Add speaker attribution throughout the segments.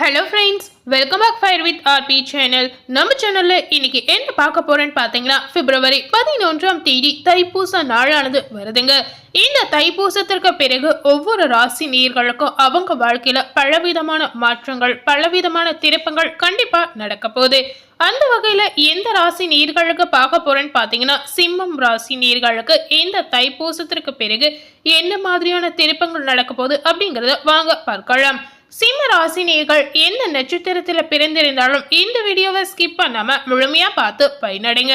Speaker 1: Hello friends welcome back fire with RP channel நம்ம சேனலில் இன்னைக்கு என்ன பார்க்க போறேன்னு பார்த்தீங்கன்னா பிப்ரவரி பதினொன்றாம் தேதி தைப்பூச நாளானது வருதுங்க. இந்த தைப்பூசத்திற்கு பிறகு ஒவ்வொரு ராசி நீர்களுக்கும் அவங்க வாழ்க்கையில பலவிதமான மாற்றங்கள் பலவிதமான திருப்பங்கள் கண்டிப்பா நடக்க போகுது. அந்த வகையில எந்த ராசி நீர்களுக்கு பார்க்க போறேன்னு பார்த்தீங்கன்னா சிம்மம் ராசி நீர்களுக்கு இந்த தைப்பூசத்திற்கு பிறகு என்ன மாதிரியான திருப்பங்கள் நடக்க போகுது அப்படிங்கிறத வாங்க பார்க்கலாம். சிம்ம ராசினியர்கள் எந்த நட்சத்திரத்தில் பிறந்திருந்தாலும் இந்த வீடியோவை ஸ்கிப் பண்ணாமல் முழுமையாக பார்த்து பயனடைங்க.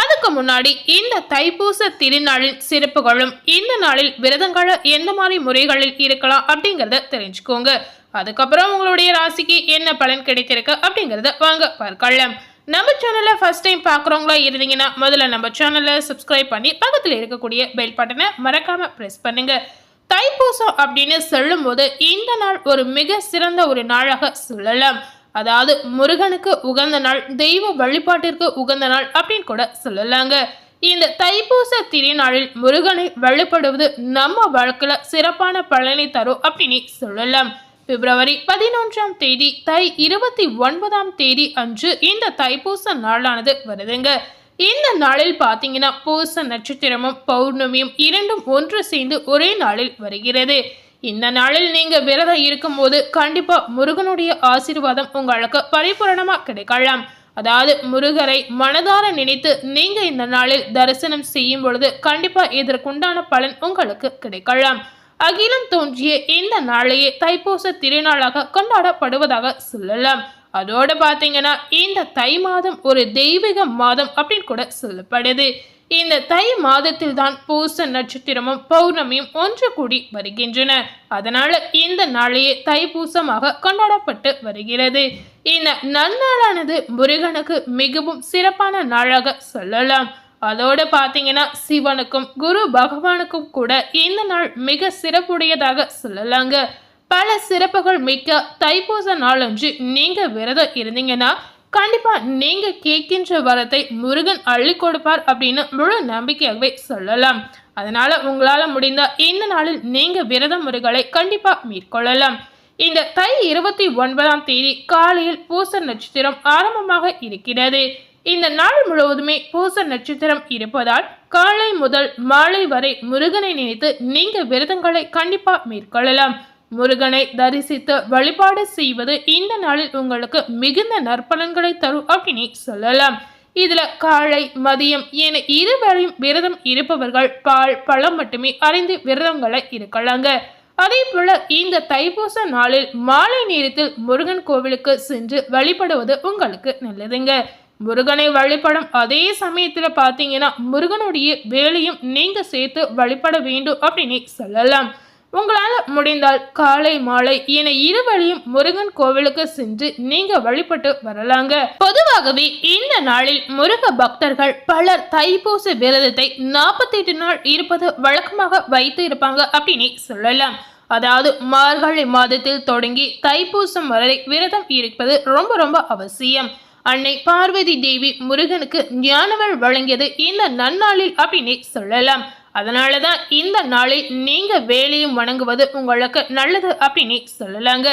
Speaker 1: அதுக்கு முன்னாடி இந்த தைப்பூச திருநாளின் சிறப்புகளும் இந்த நாளில் விரதங்களை எந்த மாதிரி முறைகளில் இருக்கலாம் அப்படிங்கிறத தெரிஞ்சுக்கோங்க. அதுக்கப்புறம் உங்களுடைய ராசிக்கு என்ன பலன் கிடைத்திருக்கு அப்படிங்கிறத வாங்க பார்க்கலாம். நம்ம சேனலை ஃபஸ்ட் டைம் பார்க்குறவங்களா இருந்தீங்கன்னா முதல்ல நம்ம சேனலை சப்ஸ்கிரைப் பண்ணி பக்கத்தில் இருக்கக்கூடிய பெல் பட்டனை மறக்காமல் ப்ரெஸ் பண்ணுங்கள் தைப்பூசம் அப்படின்னு சொல்லும்போது இந்த நாள் ஒரு மிக சிறந்த ஒரு நாளாக சொல்லலாம். அதாவது முருகனுக்கு உகந்த நாள் தெய்வ வழிபாட்டிற்கு உகந்த நாள் அப்படின்னு கூட சொல்லலாங்க. இந்த தைப்பூச திருநாளில் முருகனை வழிபடுவது நம்ம வாழ்க்கையில் சிறப்பான பலனை தரும் அப்படின்னு சொல்லலாம். பிப்ரவரி பதினொன்றாம் தேதி தை இருபத்தி ஒன்பதாம் தேதி அன்று இந்த தைப்பூச நாளானது வருதுங்க. இந்த நாளில் பார்த்தீங்கன்னா பூச நட்சத்திரமும் பௌர்ணமியும் இரண்டும் ஒன்று சேர்ந்து ஒரே நாளில் வருகிறது. இந்த நாளில் நீங்க விரதம் இருக்கும்போது கண்டிப்பா முருகனுடைய ஆசீர்வாதம் உங்களுக்கு பரிபூரணமா கிடைக்கலாம். அதாவது முருகரை மனதார நினைத்து நீங்க இந்த நாளில் தரிசனம் செய்யும் பொழுது கண்டிப்பா இதற்குண்டான பலன் உங்களுக்கு கிடைக்கலாம். அகிலம் தோன்றிய இந்த நாளையே தைப்பூச திருநாளாக கொண்டாடப்படுவதாக சொல்லலாம். அதோடு பார்த்தீங்கன்னா இந்த தை மாதம் ஒரு தெய்வீக மாதம் அப்படின்னு கூட சொல்லப்படுது. இந்த தை மாதத்தில் தான் பூச நட்சத்திரமும் பௌர்ணமியும் ஒன்று கூடி வருகின்றன. அதனால இந்த நாளையே தைப்பூசமாக கொண்டாடப்பட்டு வருகிறது. இந்த நன்னாளானது முருகனுக்கு மிகவும் சிறப்பான நாளாக சொல்லலாம். அதோட பார்த்தீங்கன்னா சிவனுக்கும் குரு பகவானுக்கும் கூட இந்த நாள் மிக சிறப்புடையதாக சொல்லலாங்க. பல சிறப்புகள் மிக்க தைப்பூச நாளன்று நீங்க விரதம் இருந்தீங்கன்னா கண்டிப்பா நீங்க கேட்கின்ற வரத்தை முருகன் அள்ளி கொடுப்பார் அப்படின்னு முழு நம்பிக்கையாகவே சொல்லலாம். அதனால உங்களால முடிந்த இந்த நாளில் நீங்க விரத முறைகளை கண்டிப்பா மேற்கொள்ளலாம். இந்த தை இருபத்தி ஒன்பதாம் தேதி காலையில் பூச நட்சத்திரம் ஆரம்பமாக இருக்கிறது. இந்த நாள் முழுவதுமே பூச நட்சத்திரம் இருப்பதால் காலை முதல் மாலை வரை முருகனை நினைத்து நீங்க விரதங்களை கண்டிப்பா மேற்கொள்ளலாம். முருகனை தரிசித்து வழிபாடு செய்வது இந்த நாளில் உங்களுக்கு மிகுந்த நற்பலன்களை தரும் அப்படின்னு சொல்லலாம். இதுல காலை மதியம் என இருவரையும் விரதம் இருப்பவர்கள் பால் பழம் மட்டுமே அறிந்து விரதங்களை இருக்கலாங்க. அதே போல இந்த தைப்பூச நாளில் மாலை நேரத்தில் முருகன் கோவிலுக்கு சென்று வழிபடுவது உங்களுக்கு நல்லதுங்க. முருகனை வழிபடும் அதே சமயத்துல பாத்தீங்கன்னா முருகனுடைய வேலையும் நீங்க சேர்த்து வழிபட வேண்டும் அப்படின்னு சொல்லலாம். உங்களால் முடிந்தால் காலை மாலை என இருவழியும் முருகன் கோவிலுக்கு சென்று நீங்க வழிபட்டு வரலாங்க. பொதுவாகவே இந்த நாளில் முருக பக்தர்கள் பலர் தைப்பூச விரதத்தை நாற்பத்தி எட்டு நாள் இருப்பது வழக்கமாக வைத்து இருப்பாங்க அப்படின்னு சொல்லலாம். அதாவது மார்கழி மாதத்தில் தொடங்கி தைப்பூசம் வரை விரதம் இருப்பது ரொம்ப ரொம்ப அவசியம். அன்னை பார்வதி தேவி முருகனுக்கு ஞானவள் வழங்கியது இந்த நன்னாளில் அப்படின்னு சொல்லலாம். அதனால தான் இந்த நாளில் நீங்கள் வேலையும் வணங்குவது உங்களுக்கு நல்லது அப்படின்னு சொல்லலாங்க.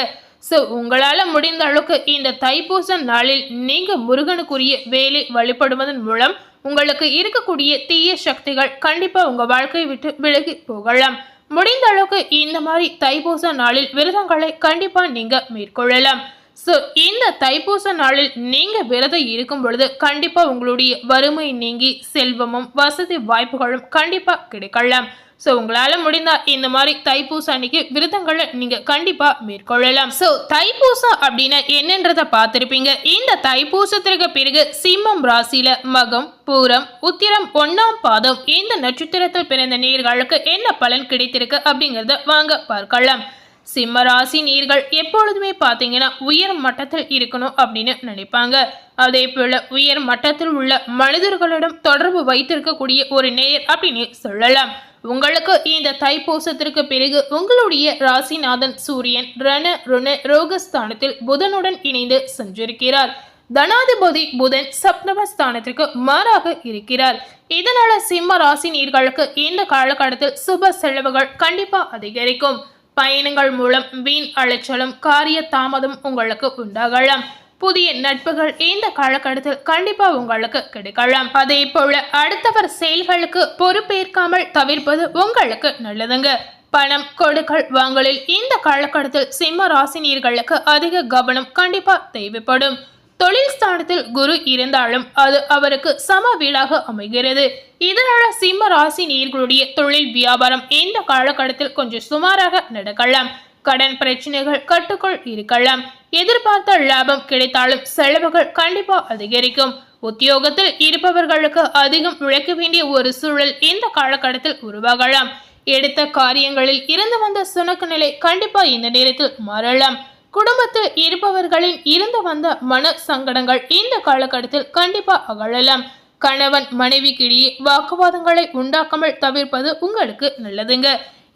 Speaker 1: ஸோ உங்களால் முடிந்த அளவுக்கு இந்த தைப்பூச நாளில் நீங்கள் முருகனுக்குரிய வேலை வழிபடுவதன் மூலம் உங்களுக்கு இருக்கக்கூடிய தீய சக்திகள் கண்டிப்பாக உங்கள் வாழ்க்கையை விட்டு விலகி போகலாம். முடிந்த அளவுக்கு இந்த மாதிரி தைப்பூச நாளில் விரதங்களை கண்டிப்பாக நீங்கள் மேற்கொள்ளலாம். ஸோ இந்த தைப்பூச நாளில் நீங்கள் விரதம் இருக்கும் பொழுது கண்டிப்பாக உங்களுடைய வறுமை நீங்கி செல்வமும் வசதி வாய்ப்புகளும் கண்டிப்பாக கிடைக்கலாம். ஸோ உங்களால் முடிந்தால் இந்த மாதிரி தைப்பூசம் அன்னைக்கு விரதங்களை நீங்கள் கண்டிப்பாக மேற்கொள்ளலாம். ஸோ தைப்பூசம் அப்படின்னா என்னன்றதை பார்த்துருப்பீங்க. இந்த தைப்பூசத்திற்கு பிறகு சிம்மம் ராசியில் மகம் பூரம் உத்திரம் ஒன்னாம் பாதம் இந்த நட்சத்திரத்தில் பிறந்த நேர்களுக்கு என்ன பலன் கிடைத்திருக்கு அப்படிங்கிறத வாங்க பார்க்கலாம். சிம்மராசி நீர்கள் எப்பொழுதுமே பார்த்தீங்கன்னா உயர் மட்டத்தில் இருக்கணும் அப்படின்னு நினைப்பாங்க. அதே போல உயர் மட்டத்தில் உள்ள மனிதர்களிடம் தொடர்பு வைத்திருக்கக்கூடிய ஒரு நேர் அப்படின்னு சொல்லலாம். உங்களுக்கு இந்த தைப்பூசத்திற்கு பிறகு உங்களுடைய ராசிநாதன் சூரியன் ரண ருண ரோகஸ்தானத்தில் புதனுடன் இணைந்து சென்றிருக்கிறார். தனாதிபதி புதன் சப்தமஸ்தானத்திற்கு மாறாக இருக்கிறார். இதனால சிம்ம ராசி நீர்களுக்கு இந்த காலகட்டத்தில் சுப செலவுகள் கண்டிப்பா அதிகரிக்கும். பயணங்கள் மூலம் வீண் அலைச்சலும் காரிய தாமதம் உங்களுக்கு உண்டாகலாம். புதிய நட்புகள் இந்த காலகட்டத்தில் கண்டிப்பா உங்களுக்கு கிடைக்கலாம். அதே போல அடுத்தவர் செயல்களுக்கு பொறுப்பேற்காமல் தவிர்ப்பது உங்களுக்கு நல்லதுங்க. பணம் கொடுக்கல் வாங்கலில் இந்த காலகட்டத்தில் சிம்ம ராசினியர்களுக்கு அதிக கவனம் கண்டிப்பா தேவைப்படும். தொழில் ஸ்தானத்தில் குரு இருந்தாலும் அது அவருக்கு சம வீடாக அமைகிறது. இதனால சிம்ம ராசி நீர்களுடைய தொழில் வியாபாரம் இந்த காலகட்டத்தில் கொஞ்சம் சுமாராக நடக்கலாம். கடன் பிரச்சனைகள் கட்டுக்குள் இருக்கலாம். எதிர்பார்த்த லாபம் கிடைத்தாலும் செலவுகள் கண்டிப்பா அதிகரிக்கும். உத்தியோகத்தில் இருப்பவர்களுக்கு அதிகம் உழைக்க வேண்டிய ஒரு சூழல் இந்த காலகட்டத்தில் உருவாகலாம். எடுத்த காரியங்களில் இருந்து வந்த சுணக்கு நிலை கண்டிப்பா இந்த நேரத்தில் மாறலாம். குடும்பத்தில் இருப்பவர்களின் இருந்து வந்த மன சங்கடங்கள் இந்த காலகட்டத்தில் கண்டிப்பா அகழலாம். கணவன் மனைவிக்கிடையே வாக்குவாதங்களை உண்டாக்காமல் தவிர்ப்பது உங்களுக்கு நல்லதுங்க.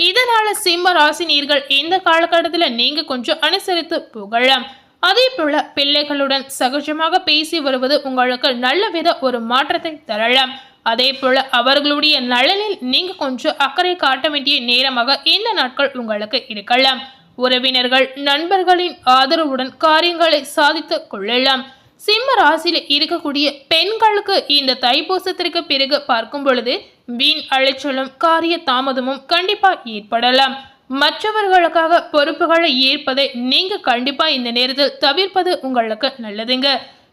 Speaker 1: இதனால சிம்ம ராசினியர்கள் இந்த காலகட்டத்தில் நீங்க கொஞ்சம் அனுசரித்து புகழலாம். அதே போல பிள்ளைகளுடன் சகஜமாக பேசி வருவது உங்களுக்கு நல்ல வித ஒரு மாற்றத்தை தரலாம். அதே போல அவர்களுடைய நலனில் நீங்க கொஞ்சம் அக்கறை காட்ட வேண்டிய நேரமாக இந்த நாட்கள் உங்களுக்கு இருக்கலாம். உறவினர்கள் நண்பர்களின் ஆதரவுடன் காரியங்களை சாதித்து கொள்ளலாம். சிம்ம ராசியில் இருக்கக்கூடிய பெண்களுக்கு இந்த தைப்பூசத்திற்கு பிறகு பார்க்கும் பொழுது வீண் அலைச்சலும் காரிய தாமதமும் கண்டிப்பாக ஏற்படலாம். மற்றவர்களுக்காக பொறுப்புகளை ஏற்பதை நீங்க கண்டிப்பா இந்த நேரத்தில் தவிர்ப்பது உங்களுக்கு நல்லதுங்க.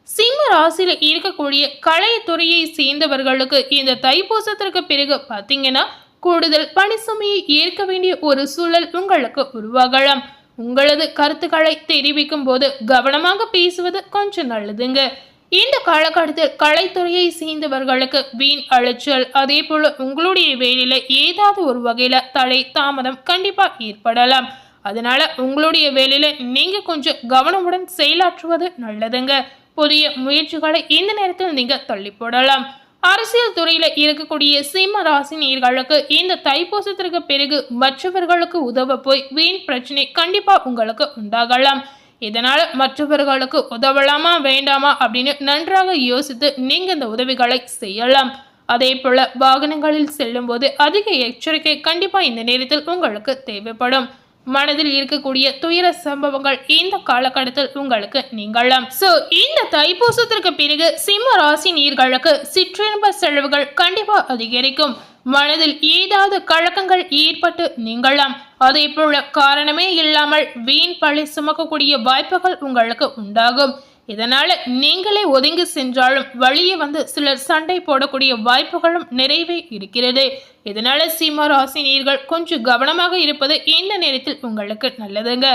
Speaker 1: சிம்ம ராசியில் இருக்கக்கூடிய கலைத்துறையை சேர்ந்தவர்களுக்கு இந்த தைப்பூசத்திற்கு பிறகு பார்த்தீங்கன்னா கூடுதல் பணி சுமையை ஏற்க வேண்டிய ஒரு சூழல் உங்களுக்கு உருவாகலாம். உங்களது கருத்துக்களை தெரிவிக்கும் போது கவனமாக பேசுவது கொஞ்சம் நல்லதுங்க. இந்த காலகட்டத்தில் கலைத்துறையை சேர்ந்தவர்களுக்கு வீண் அலைச்சல் அதே போல உங்களுடைய வேலையில ஏதாவது ஒரு வகையில தடை தாமதம் கண்டிப்பா ஏற்படலாம். அதனால உங்களுடைய வேலையில நீங்க கொஞ்சம் கவனமுடன் செயலாற்றுவது நல்லதுங்க. புதிய முயற்சிகளை இந்த நேரத்தில் நீங்க தள்ளி போடலாம். அரசியல் துறையில இருக்கக்கூடிய சிம்ம ராசி நீர்களுக்கு இந்த தைப்பூசத்திற்கு பிறகு மற்றவர்களுக்கு உதவ போய் வீண் பிரச்சனை கண்டிப்பா உங்களுக்கு உண்டாகலாம். இதனால மற்றவர்களுக்கு உதவலாமா வேண்டாமா அப்படின்னு நன்றாக யோசித்து நீங்க இந்த உதவிகளை செய்யலாம். அதே போல வாகனங்களில் செல்லும் போது அதிக எச்சரிக்கை கண்டிப்பா இந்த நேரத்தில் உங்களுக்கு தேவைப்படும். மனதில் இருக்கக்கூடிய துயர சம்பவங்கள் இந்த காலகட்டத்தில் உங்களுக்கு நீங்களாம் சோ இந்த தைப்பூசத்திற்கு பிறகு சிம்ம ராசி நீர்களுக்கு சிற்றின்ப செலவுகள் கண்டிப்பா அதிகரிக்கும். மனதில் ஏதாவது கழக்கங்கள் ஏற்பட்டு நீங்களாம் அதே போல காரணமே இல்லாமல் வீண் பழி சுமக்கக்கூடிய வாய்ப்புகள் உங்களுக்கு உண்டாகும். இதனால நீங்களே ஒதுங்கி சென்றாலும் வழியே வந்து சிலர் சண்டை போடக்கூடிய வாய்ப்புகளும் நிறைவே இருக்கிறது. இதனால சிம்ம ராசி நீர்கள் கொஞ்சம் கவனமாக இருப்பது இந்த நேரத்தில் உங்களுக்கு நல்லதுங்க.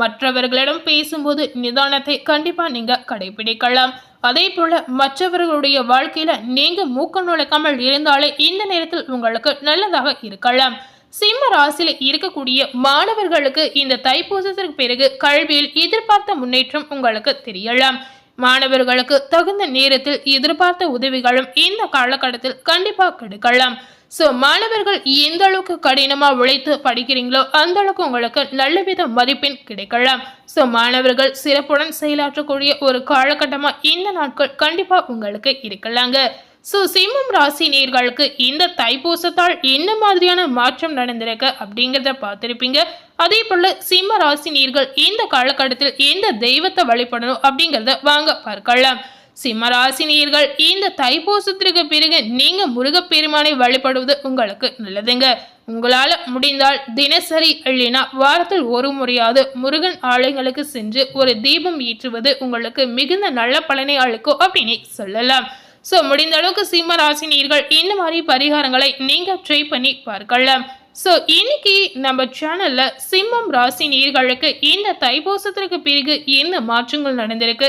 Speaker 1: மற்றவர்களிடம் பேசும்போது நிதானத்தை கண்டிப்பா நீங்க கடைபிடிக்கலாம். அதே போல மற்றவர்களுடைய வாழ்க்கையில நீங்க மூக்க நுழைக்காமல் இருந்தாலே இந்த நேரத்தில் உங்களுக்கு நல்லதாக இருக்கலாம். சிம்ம ராசியில் இருக்கக்கூடிய மாணவர்களுக்கு இந்த தைப்பூசத்திற்கு பிறகு கல்வியில் எதிர்பார்த்த முன்னேற்றம் உங்களுக்கு தெரியலாம். மாணவர்களுக்கு தகுந்த நேரத்தில் எதிர்பார்த்த உதவிகளும் இந்த காலகட்டத்தில் கண்டிப்பா கிடைக்கலாம். ஸோ மாணவர்கள் எந்த அளவுக்கு கடினமாக உழைத்து படிக்கிறீங்களோ அந்த அளவுக்கு உங்களுக்கு நல்லவித மதிப்பெண் கிடைக்கலாம். ஸோ மாணவர்கள் சிறப்புடன் செயலாற்றக்கூடிய ஒரு காலகட்டமாக இந்த நாட்கள் கண்டிப்பாக உங்களுக்கு இருக்கலாங்க. ஸோ சிம்மம் ராசி நேர்களுக்கு இந்த தைப்பூசத்தால் என்ன மாதிரியான மாற்றம் நடந்திருக்கு அப்படிங்கிறத பார்த்துருப்பீங்க. அதே போல் சிம்ம ராசி நீர்கள் இந்த காலகட்டத்தில் எந்த தெய்வத்தை வழிபடணும் அப்படிங்கிறத வாங்க பார்க்கலாம். சிம்ம ராசி நீர்கள் இந்த தைப்பூசத்திற்கு பிறகு நீங்கள் முருகப்பெருமானை வழிபடுவது உங்களுக்கு நல்லதுங்க. உங்களால் முடிந்தால் தினசரி இல்லைனா வாரத்தில் ஒரு முறையாவது முருகன் ஆலயங்களுக்கு சென்று ஒரு தீபம் ஏற்றுவது உங்களுக்கு மிகுந்த நல்ல பலனை அளிக்கும் அப்படின்னு சொல்லலாம். ஸோ முடிந்த அளவுக்கு சிம்ம ராசினியர்கள் இந்த மாதிரி பரிகாரங்களை நீங்கள் ட்ரை பண்ணி பார்க்கலாம் ஸோ இன்னைக்கு நம்ம சேனலில் சிம்மம் ராசி நீர்களுக்கு இந்த தைப்பூசத்திற்கு பிறகு என்ன மாற்றங்கள் நடந்திருக்கு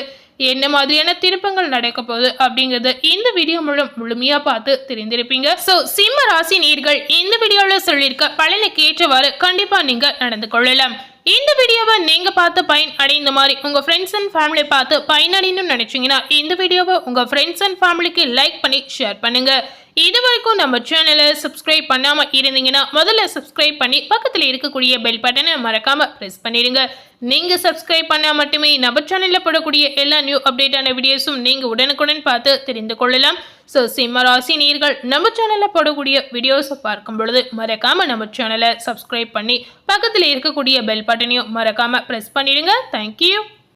Speaker 1: என்ன மாதிரியான திருப்பங்கள் நடக்க போகுது அப்படிங்கறத இந்த வீடியோ மூலம் முழுமையா பார்த்து தெரிந்திருப்பீங்க. ஸோ சிம்ம ராசி நீர்கள் இந்த வீடியோவில் சொல்லியிருக்க பலனுக்கு ஏற்றவாறு கண்டிப்பா நீங்க நடந்து கொள்ளலாம். இந்த வீடியோவை நீங்கள் பார்த்து பயன் அடைந்த மாதிரி உங்கள் ஃப்ரெண்ட்ஸ் அண்ட் ஃபேமிலி பார்த்து பயனடையணும்னு நினச்சிங்கன்னா இந்த வீடியோவை உங்கள் ஃப்ரெண்ட்ஸ் அண்ட் ஃபேமிலிக்கு லைக் பண்ணி ஷேர் பண்ணுங்கள் இது வரைக்கும் நம்ம சேனலை சப்ஸ்கிரைப் பண்ணாமல் இருந்தீங்கன்னா முதல்ல சப்ஸ்கிரைப் பண்ணி பக்கத்தில் இருக்கக்கூடிய பெல் பட்டனை மறக்காமல் ப்ரெஸ் பண்ணிடுங்க. நீங்கள் சப்ஸ்கிரைப் பண்ணால் மட்டுமே நம்ம சேனலில் போடக்கூடிய எல்லா நியூ அப்டேட்டான வீடியோஸும் நீங்கள் உடனுக்குடன் பார்த்து தெரிந்து கொள்ளலாம். ஸோ சிம்ம ராசி நீர்கள் நம்ம சேனலில் போடக்கூடிய வீடியோஸை பார்க்கும் பொழுது மறக்காமல் நம்ம சேனலை சப்ஸ்கிரைப் பண்ணி பக்கத்தில் இருக்கக்கூடிய பெல் பட்டனையும் மறக்காமல் ப்ரெஸ் பண்ணிடுங்க. தேங்க்யூ